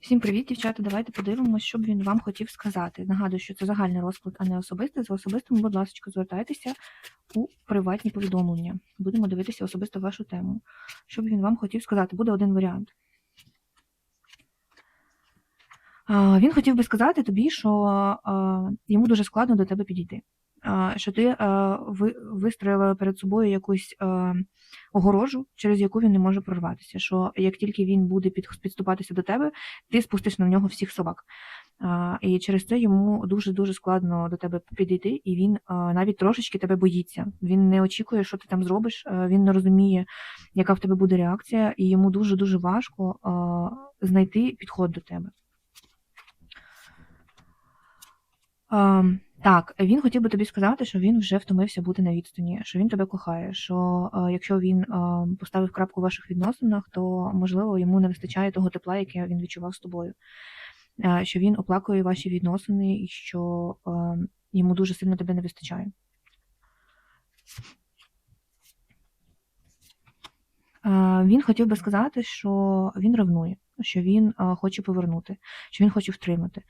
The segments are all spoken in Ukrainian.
Всім привіт, дівчата. Давайте подивимося, що б він вам хотів сказати. Нагадую, що це загальний розклад, а не особистий. За особистим, будь ласка, звертайтеся у приватні повідомлення. Будемо дивитися особисто вашу тему. Що б він вам хотів сказати? Буде один варіант. Він хотів би сказати тобі, що йому дуже складно до тебе підійти. Що ти вистроїла перед собою якусь огорожу, через яку він не може прорватися. Що як тільки він буде під, підступатися до тебе, ти спустиш на нього всіх собак. І через це йому дуже дуже складно до тебе підійти, і він навіть трошечки тебе боїться. Він не очікує, що ти там зробиш. Він не розуміє, яка в тебе буде реакція, і йому дуже дуже важко знайти підход до тебе. Так, він хотів би тобі сказати, що він вже втомився бути на відстані, що він тебе кохає. Що е, якщо він е, поставив крапку в ваших відносинах, то можливо йому не вистачає того тепла, яке він відчував з тобою. Е, що він оплакує ваші відносини і що йому дуже сильно тебе не вистачає. Він хотів би сказати, що він ревнує, що він хоче повернути, що він хоче втримати,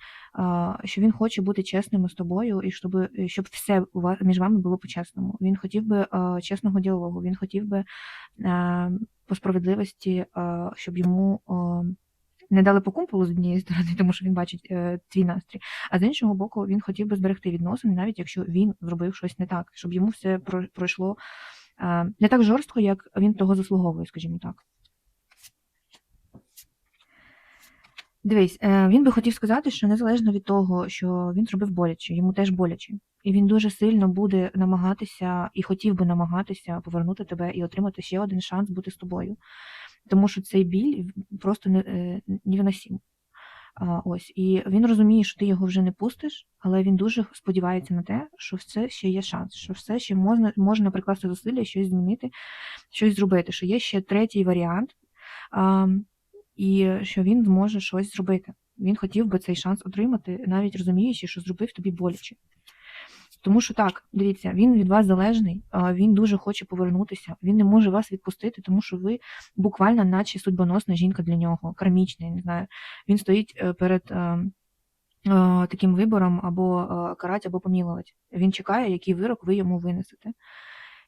що він хоче бути чесним з тобою, і щоб, щоб все між вами було по-чесному. Він хотів би чесного діалогу, він хотів би по справедливості, щоб йому не дали по кумполу з однієї сторони, тому що він бачить е, твій настрій. А з іншого боку, він хотів би зберегти відносини, навіть якщо він зробив щось не так, щоб йому все про- пройшло е, не так жорстко, як він того заслуговує, скажімо так. Дивись, е, він би хотів сказати, що незалежно від того, що він зробив боляче, йому теж боляче. І він дуже сильно буде намагатися і хотів би намагатися повернути тебе і отримати ще один шанс бути з тобою. Тому що цей біль просто е, невиносим. Ось, і він розуміє, що ти його вже не пустиш, але він дуже сподівається на те, що все ще є шанс, що все ще можна, можна прикласти зусилля, щось змінити, щось зробити, що є ще третій варіант, і що він зможе щось зробити. Він хотів би цей шанс отримати, навіть розуміючи, що зробив тобі боляче. Тому що так, дивіться, він від вас залежний, він дуже хоче повернутися, він не може вас відпустити, тому що ви буквально, наче судьбоносна жінка для нього, кармічна, я не знаю. Він стоїть е, перед е, е, таким вибором або карати, або помілувати. Він чекає, який вирок ви йому винесете.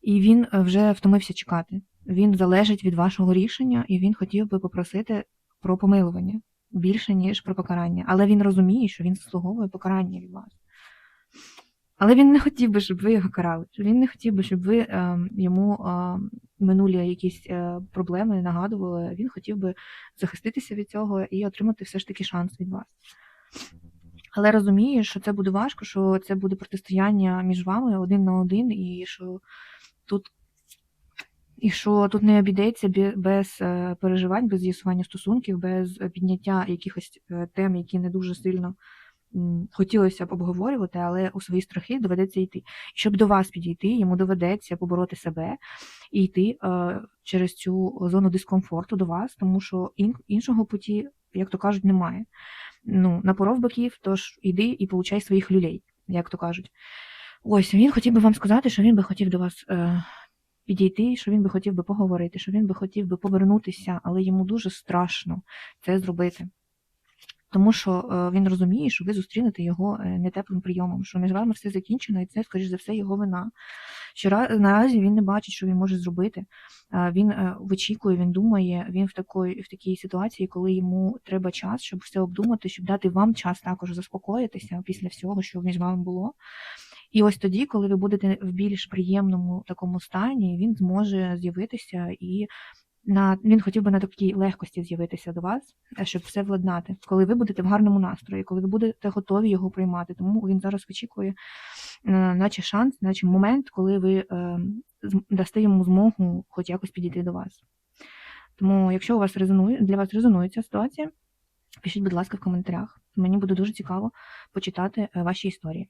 І він вже втомився чекати. Він залежить від вашого рішення, і він хотів би попросити про помилування більше, ніж про покарання. Але він розуміє, що він заслуговує покарання від вас. Але він не хотів би, щоб ви його карали. Він не хотів би, щоб ви е, йому е, минулі якісь е, проблеми нагадували. Він хотів би захиститися від цього і отримати все ж таки шанс від вас. Але розуміє, що це буде важко, що це буде протистояння між вами один на один, і що тут, і що тут не обійдеться без е, переживань, без з'ясування стосунків, без е, підняття якихось е, тем, які не дуже сильно хотілося б обговорювати, але у свої страхи доведеться йти. Щоб до вас підійти, йому доведеться побороти себе і йти через цю зону дискомфорту до вас, тому що іншого путі, як то кажуть, немає. Ну, напоров боків, тож іди і получай своїх люлей, як то кажуть. Ось він хотів би вам сказати, що він би хотів до вас підійти, що він би хотів би поговорити, що він би хотів би повернутися, але йому дуже страшно це зробити. Тому що е, він розуміє, що ви зустрінете його е, нетеплим прийомом, що між вами все закінчено, і це, скоріш за все, його вина. Що ра- наразі він не бачить, що він може зробити. Е, Він вичікує, він думає, він в такій, в такій ситуації, коли йому треба час, щоб все обдумати, щоб дати вам час також заспокоїтися після всього, що між вами було. І ось тоді, коли ви будете в більш приємному такому стані, він зможе з'явитися і на він хотів би на такій легкості з'явитися до вас, е, щоб все владнати, коли ви будете в гарному настрої, коли ви будете готові його приймати. Тому він зараз вичікує, е, наче шанс, наче момент, коли ви е, дасте йому змогу хоч якось підійти до вас. Тому, якщо у вас резонує для вас резонує ця ситуація, пишіть, будь ласка, в коментарях. Мені буде дуже цікаво почитати ваші історії.